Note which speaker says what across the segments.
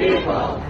Speaker 1: people.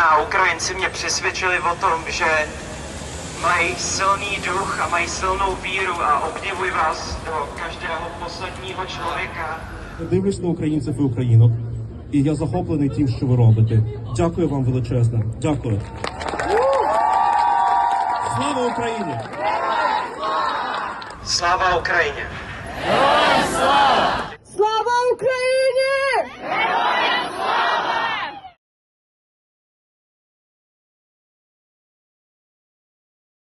Speaker 2: a Ukrajinci mě přesvědčili o tom, že mají silný duch a mají silnou víru a obdivuji vás do každého posledního člověka.
Speaker 3: Дивлюсь на українців і українок, і я захоплений тим, що ви робите. Дякую вам величезне. Дякую. Слава Україні!
Speaker 4: Слава Україні!